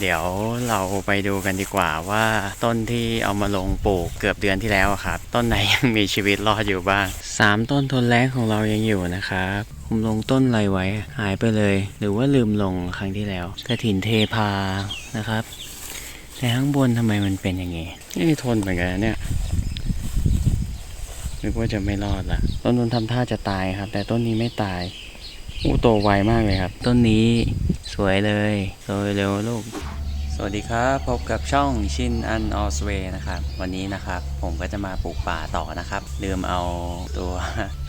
เดี๋ยวเราไปดูกันดีกว่าว่าต้นที่เอามาลงปลูกเกือบเดือนที่แล้วอะครับ ต้นไหนยังมีชีวิตรอดอยู่บ้างสามต้นทนแรงของเรายังอยู่นะครับผมลงต้นอะไรไว้หายไปเลย หรือว่าลืมลงครั้งที่แล้วกระถินเทพานะครับ แต่ข้างบนทำไมมันเป็นอย่างงี้นี่ทนเหมือนกันนะเนี่ยนึกว่าจะไม่รอดละต้นนู้นทำท่าจะตายครับ แต่ต้นนี้ไม่ตายอู้โตไวมากเลยครับ ต้นนี้สวยเลยโตเร็วลูกส วัสดีครับพบกับช่องชินอันออสเวนะครับ วันนี้นะครับผมก็จะมาปลูกป่าต่อนะครับ ลืมเอาตัว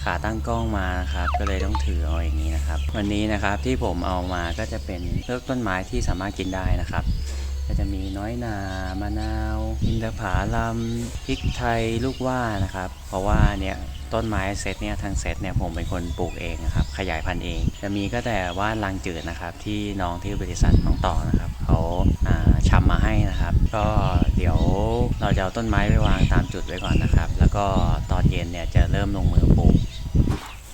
ขาตั้งกล้องมานะครับ ก็เลยต้องถือเอาอย่างนี้นะครับ วันนี้นะครับที่ผมเอามาก็จะเป็นเลือกต้นไม้ที่สามารถกินได้นะครับ ก็จะมีน้อยนามะนาว อินทผลัมพริกไทยลูกว่านะครับ เพราะว่าเนี่ย ต้นไม้เซตเนี่ยทางเซตเนี่ยผมเป็นคนปลูกเองนะครับขยายพันธุ์เอง จะมีก็แต่ว่ารังจืดนะครับที่น้องที่บริษัทน้องต่อนะครับเขาอ่าชำมาให้นะครับ ก็เดี๋ยวเราจะเอาต้นไม้ไปวางตามจุดไว้ก่อนนะครับ แล้วก็ตอนเย็นเนี่ยจะเริ่มลงมือปลูก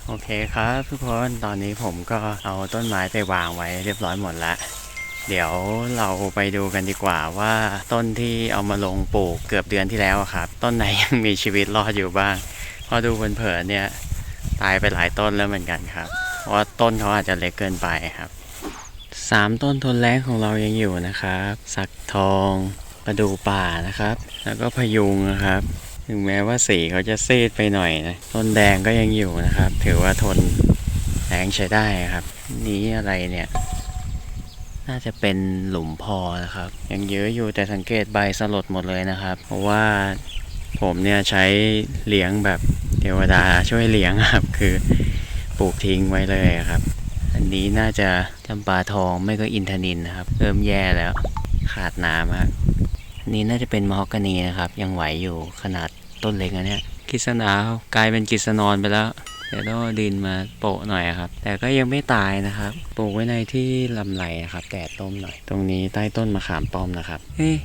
โอเคครับทุกคนตอนนี้ผมก็เอาต้นไม้ไปวางไว้เรียบร้อยหมดแล้วเดี๋ยวเราไปดูกันดีกว่าว่าต้นที่เอามาลงปลูกเกือบเดือนที่แล้วครับ ต้นไหนยังมีชีวิตรอดอยู่บ้าง พอดูเผินๆเนี่ย ตายไปหลายต้นแล้วเหมือนกันครับ เพราะว่าต้นเขาอาจจะเล็กเกินไปครับสามต้นทนแรงของเรายังอยู่นะครับ สักทองประดูป่านะครับ แล้วก็พยุงนะครับ ถึงแม้ว่าสีเขาจะซีดไปหน่อยนะต้นแดงก็ยังอยู่นะครับ ถือว่าทนแรงใช้ได้ครับ นี้อะไรเนี่ย น่าจะเป็นหลุมพอนะครับ ยังเยอะอยู่แต่สังเกตใบสลดหมดเลยนะครับ เพราะว่า ผมเนี่ยใช้เลี้ยงแบบเทวดาช่วยเลี้ยงครับ คือปลูกทิ้งไว้เลยครับ อันนี้น่าจะจำปาทองไม่ก็อินทนินนะครับ เริ่มแย่แล้วขาดน้ำครับอันนี้น่าจะเป็นมอฮอกกานีนะครับ ยังไหวอยู่ขนาดต้นเล็กนะเนี่ยกิษณากลายเป็นกิษนอนไปแล้วเดี๋ยวต้องดินมาโปะหน่อยครับ แต่ก็ยังไม่ตายนะครับปลูกไว้ในที่ลำไรนะครับแดดต้มหน่อย ตรงนี้ใต้ต้นมะขามป้อมนะครับ เอ๊ะ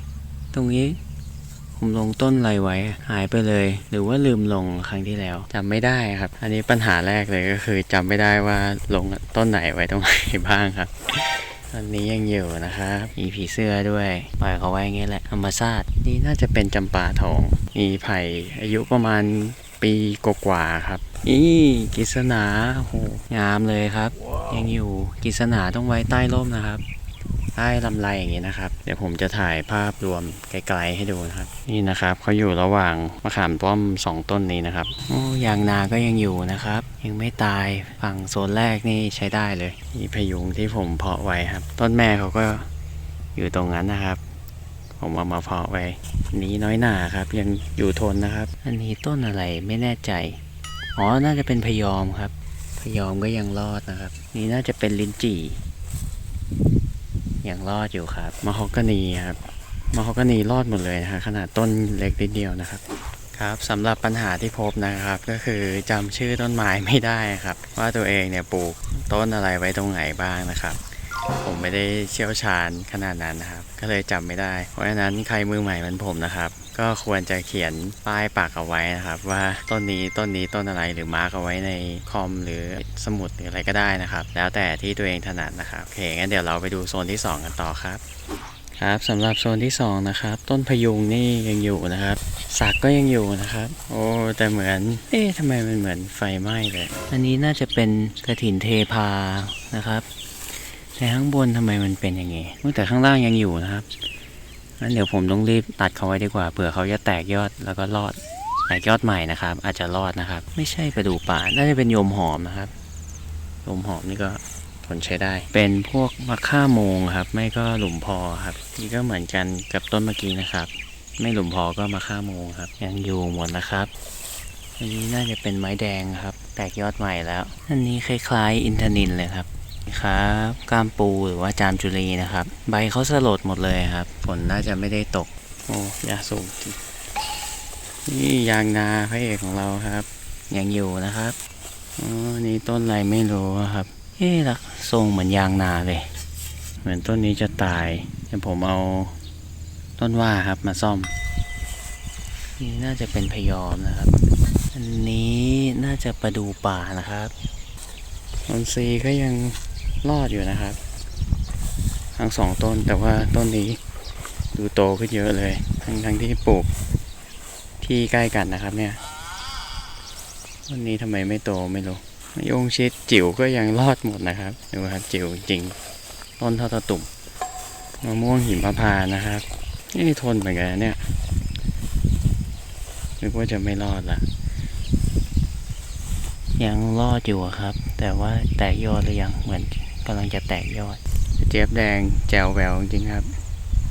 ตรงนี้ ผมลงต้นอะไรไว้ หายไปเลย หรือว่าลืมลงครั้งที่แล้วจำไม่ได้ครับ อันนี้ปัญหาแรกเลยก็คือจำไม่ได้ว่าลงต้นไหนไว้ตรงไหนบ้างครับอันนี้ยังอยู่นะครับมีผีเสื้อด้วยปล่อยเขาไว้อย่างเงี้ยแหละธรรมชาตินี่น่าจะเป็นจำปาทอง มีไผ่อายุประมาณปีกว่าครับนี่กิษณาโหงามเลยครับ ยังอยู่กิษณาต้องไว้ใต้ร่มนะครับ ใต้ลำไรอย่างนี้นะครับ เดี๋ยวผมจะถ่ายภาพรวมไกลๆให้ดูนะครับ นี่นะครับเขาอยู่ระหว่างมะขามป้อมสองต้นนี้นะครับโอ้ยางนาก็ยังอยู่นะครับ ยังไม่ตายฝั่งโซนแรกนี่ใช้ได้เลยมีพยุงที่ผมเพาะไว้ครับ ต้นแม่เขาก็อยู่ตรงนั้นนะครับ ผมเอามาเพาะไว้นนี้น้อยหนาครับ ยังอยู่ทนนะครับ อันนี้ต้นอะไรไม่แน่ใจอ๋อน่าจะเป็นพยอมครับพยอมก็ยังรอดนะครับ นี่น่าจะเป็นลิ้นจี่ ยังรอดอยู่ครับมะฮอกกานีครับมะฮอกกานีรอดหมดเลยนะครับขนาดต้นเล็กนิดเดียวนะครับครับสำหรับปัญหาที่พบนะครับก็คือจำชื่อต้นไม้ไม่ได้ครับ ว่าตัวเองเนี่ยปลูกต้นอะไรไว้ตรงไหนบ้างนะครับ ผมไม่ได้เชี่ยวชาญขนาดนั้นนะครับ ก็เลยจำไม่ได้ เพราะฉะนั้นใครมือใหม่เหมือนผมนะครับ ก็ควรจะเขียนป้ายปักเอาไว้นะครับ ว่าต้นนี้ต้นนี้ต้นอะไรหรือมาร์กเอาไว้ในคอมหรือสมุดหรืออะไรก็ได้นะครับ แล้วแต่ที่ตัวเองถนัดนะครับโอเคงั้นเดี๋ยวเราไปดูโซนที่ 2 กันต่อครับครับสำหรับโซนที่ 2 นะครับ ต้นพยุงนี่ยังอยู่นะครับสักก็ยังอยู่นะครับ โอ้แต่เหมือน เอ๊ะทำไมมันเหมือนไฟไหม้เลย อันนี้น่าจะเป็นกระถินเทพานะครับ แต่ข้างบนทำไมมันเป็นอย่างงี้แต่ข้างล่างยังอยู่นะครับ งั้นเดี๋ยวผมต้องรีบตัดเขาไว้ดีกว่าเผื่อเขาจะแตกยอดแล้วก็รอดแตกยอดใหม่นะครับ อาจจะรอดนะครับ ไม่ใช่กระดูกป่าน่าจะเป็นโยมหอมนะครับโยมหอมนี่ก็ทนใช้ได้ เป็นพวกมะข่าโมงครับ ไม่ก็หลุมพอครับ นี่ก็เหมือนกันกับต้นเมื่อกี้นะครับ ไม่หลุมพอก็มะข่าโมงครับ ยังอยู่หมดนะครับอันนี้น่าจะเป็นไม้แดงครับ แตกยอดใหม่แล้ว อันนี้คล้ายๆ อินทนินเลยครับ ครับก้ามปูหรือว่าจามจุลีนะครับ ใบเขาสลดหมดเลยครับฝนน่าจะไม่ได้ตก โอ้ยาสูงจริงนี่ยางนาพระเอกของเราครับยังอยู่นะครับอ๋อนี่ต้นอะไรไม่รู้ครับเอ๊ะลักทรงเหมือนยางนาเลย เหมือนต้นนี้จะตายเดี๋ยวผมเอาต้นว่าครับมาซ่อม นี่น่าจะเป็นพยอมนะครับ อันนี้น่าจะประดูป่านะครับนนทรีก็ยัง รอดอยู่นะครับ ทั้งสองต้นแต่ว่าต้นนี้ดูโตขึ้นเยอะเลย ทั้งทั้งที่ปลูกที่ใกล้กันนะครับเนี่ยต้นนี้ทำไมไม่โตไม่รู้มะยงชิดจิ๋วก็ยังรอดหมดนะครับดูครับจิ๋วจริง ต้นเท่าตะตุ่มมะม่วงหิมพานต์นะครับนี่ทนเหมือนกันเนี่ยนึกว่าจะไม่รอดละยังรอดอยู่ครับ แต่ว่าแตกยอดหรือยังเหมือน กำลังจะแตกยอดเจี๊ยบแดงแจวแววจริงครับ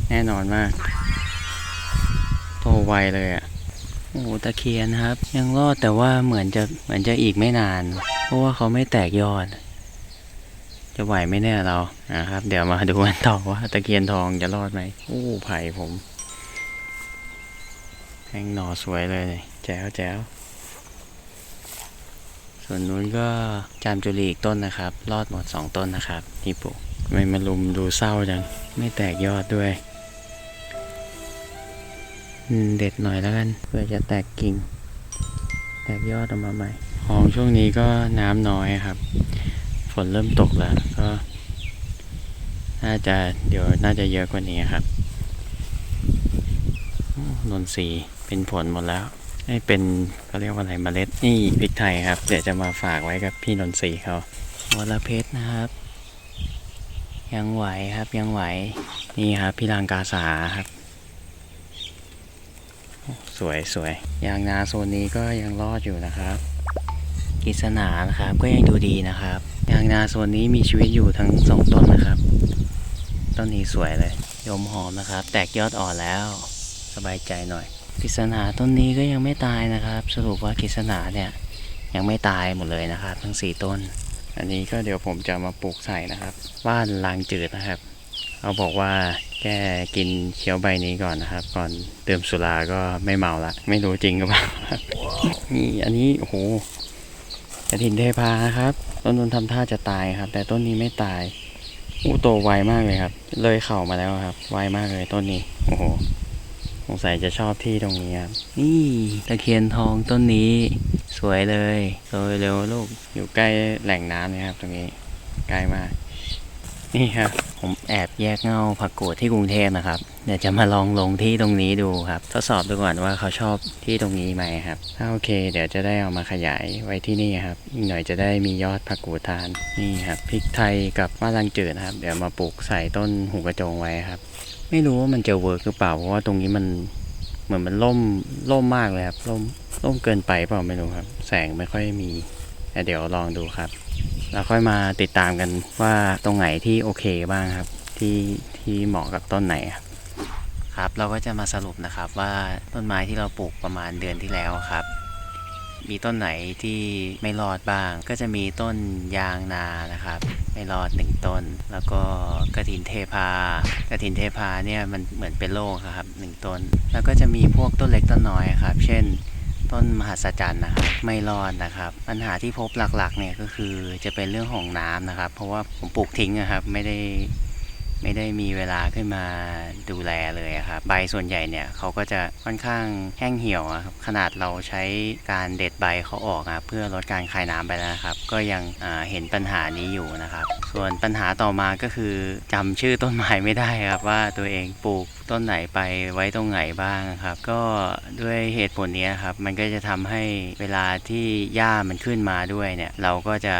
แน่นอนมาก โตไวเลยอะ่ะโอ้โหตะเคียนครับ ยังรอดแต่ว่าเหมือนจะเหมือนจะอีกไม่นาน เพราะว่าเขาไม่แตกยอด จะไหวไหมเนี่ยเรานะครับ เดี๋ยวมาดูกันต่อว่าตะเคียนทองจะรอดไหมโอ้ไผ่ผมแทงหน่อสวยเลยแจ๋วแจ๋ว ส่วนนู้นก็จามจุลีอีกต้นนะครับ รอดหมดสองต้นนะครับที่ปลูกไม่มาลุมดูเศร้าจัง ไม่แตกยอดด้วย เด็ดหน่อยแล้วกันเพื่อจะแตกกิ่ง แตกยอดออกมาใหม่ ของช่วงนี้ก็น้ำน้อยครับ ฝนเริ่มตกแล้วก็ น่าจะเดี๋ยวน่าจะเยอะกว่านี้ครับนนทรีเป็นผลหมดแล้ว นี่เป็นเขาเรียกว่าอะไรเมล็ดนี่พริกไทยครับ เดี๋ยวจะมาฝากไว้กับพี่นนทรีเขาวรเพชรนะครับ ยังไหวครับยังไหวนี่ครับพี่ลังกาสาครับ สวยสวยยางนาโซนนี้ก็ยังรอดอยู่นะครับกิษณานะครับ ก็ยังดูดีนะครับยางนาโซนนี้มีชีวิตอยู่ทั้งสองต้นนะครับต้นนี้สวยเลย ยมหอมนะครับ แตกยอดอ่อนแล้ว สบายใจหน่อย กิษณาต้นนี้ก็ยังไม่ตายนะครับ สรุปว่ากิษณาเนี่ยยังไม่ตายหมดเลยนะครับ ทั้งสี่ต้น อันนี้ก็เดี๋ยวผมจะมาปลูกใส่นะครับว่านลางจืดนะครับเขาบอกว่าแก้กินเคี้ยวใบนี้ก่อนนะครับ ก่อนเติมสุราก็ไม่เมาละไม่รู้จริงหรือเปล่าครับนี่อันนี้โอ้โหกระถินเทพาครับ ต้นนนทำท่าจะตายครับ แต่ต้นนี้ไม่ตายอู้โตไวมากเลยครับ เลยเข่ามาแล้วครับ ไวมากเลยต้นนี้ โอ้โห สงสัยจะชอบที่ตรงนี้ครับนี่ตะเคียนทองต้นนี้ สวยเลยโตเร็วลูกอยู่ใกล้แหล่งน้ำเลยครับ ตรงนี้ใกล้มาก นี่ครับผมแอบแยกเงาผักกูดที่กรุงเทพนะครับ เดี๋ยวจะมาลองลงที่ตรงนี้ดูครับ ทดสอบดูก่อนว่าเขาชอบที่ตรงนี้ไหมครับถ้าโอเค เดี๋ยวจะได้เอามาขยายไว้ที่นี่ครับอีกหน่อยจะได้มียอดผักกูดทานนี่ครับพริกไทยกับมะลังจืดนะครับ เดี๋ยวมาปลูกใส่ต้นหูกระโจงไว้ครับ ไม่รู้ว่ามันจะเวิร์กหรือเปล่าเพราะว่าตรงนี้มันเหมือนมันล่มล่มมากเลยครับล่มล่มเกินไปเปล่าไม่รู้ครับ แสงไม่ค่อยมีแต่เดี๋ยวลองดูครับ แล้วค่อยมาติดตามกันว่าตรงไหนที่โอเคบ้างครับ ที่ที่เหมาะกับต้นไหนครับครับ เราก็จะมาสรุปนะครับว่าต้นไม้ที่เราปลูกประมาณเดือนที่แล้วครับ มีต้นไหนที่ไม่รอดบ้าง ก็จะมีต้นยางนานะครับ ไม่รอดหนึ่งต้น แล้วก็กระถินเทพากระถินเทพาเนี่ยมันเหมือนเป็นโรคครับหนึ่งต้น แล้วก็จะมีพวกต้นเล็กต้นน้อยครับ เช่น ต้นมหัศจรรย์นะครับไม่รอดนะครับ ปัญหาที่พบหลักๆเนี่ยก็คือจะเป็นเรื่องของน้ำนะครับ เพราะว่าผมปลูกทิ้งนะครับไม่ได้ไม่ได้มีเวลาขึ้นมาดูแลเลยครับใบส่วนใหญ่เนี่ยเขาก็จะค่อนข้างแห้งเหี่ยวครับขนาดเราใช้การเด็ดใบเขาออกนะครับเพื่อลดการคายน้ำไปแล้วนะครับ ก็ยังเห็นปัญหานี้อยู่นะครับ ส่วนปัญหาต่อมาก็คือจำชื่อต้นไม้ไม่ได้ครับว่าตัวเองปลูกต้นไหนไปไว้ตรงไหนบ้างครับ ก็ด้วยเหตุผลนี้ครับ มันก็จะทำให้เวลาที่หญ้ามันขึ้นมาด้วยเนี่ย เราก็จะ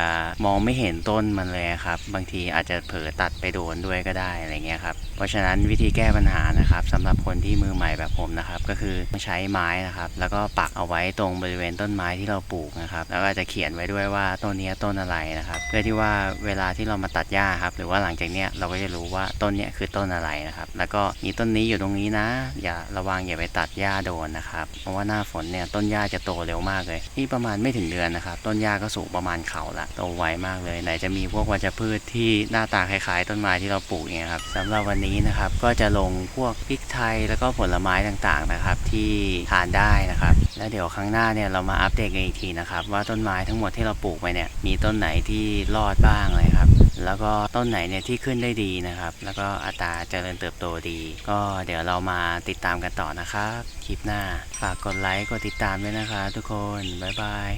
มองไม่เห็นต้นมันเลยครับ บางทีอาจจะเผลอตัดไปโดนด้วยก็ได้อะไรเงี้ยครับ เพราะฉะนั้นวิธีแก้ปัญหานะครับสำหรับคนที่มือใหม่แบบผมนะครับ ก็คือใช้ไม้นะครับ แล้วก็ปักเอาไว้ตรงบริเวณต้นไม้ที่เราปลูกนะครับ แล้วก็จะเขียนไว้ด้วยว่าต้นนี้ต้นอะไรนะครับ เพื่อที่ว่าเวลาที่เรามาตัดหญ้าครับ หรือว่าหลังจากเนี้ยเราก็จะรู้ว่าต้นเนี้ยคือต้นอะไรนะครับ แล้วก็มีต้นนี้อยู่ตรงนี้นะ อย่าระวังอย่าไปตัดหญ้าโดนนะครับ เพราะว่าหน้าฝนเนี่ยต้นหญ้าจะโตเร็วมากเลยนี่ประมาณไม่ถึงเดือนนะครับ ต้นหญ้าก็สูงประมาณเข่าละโตไวมากเลยไหนจะมีพวกวัชพืชที่หน้าตาคล้ายๆ ต้นไม้ที่เราปลูกเนี่ยครับสำหรับวันนี้นะครับก็จะลงพวกพริกไทยแล้วก็ผลไม้ต่างๆนะครับ ที่ทานได้นะครับ แล้วเดี๋ยวครั้งหน้าเนี่ยเรามาอัปเดตกันอีกทีนะครับ ว่าต้นไม้ทั้งหมดที่เราปลูกไปเนี่ยมีต้นไหนที่รอดบ้างเลยครับ แล้วก็ต้นไหนเนี่ยที่ขึ้นได้ดีนะครับ แล้วก็อัตราเจริญเติบโตดี ก็เดี๋ยวเรามาติดตามกันต่อนะครับ คลิปหน้า ฝากกดไลค์ กดติดตามด้วยนะคะทุกคน บ๊ายบาย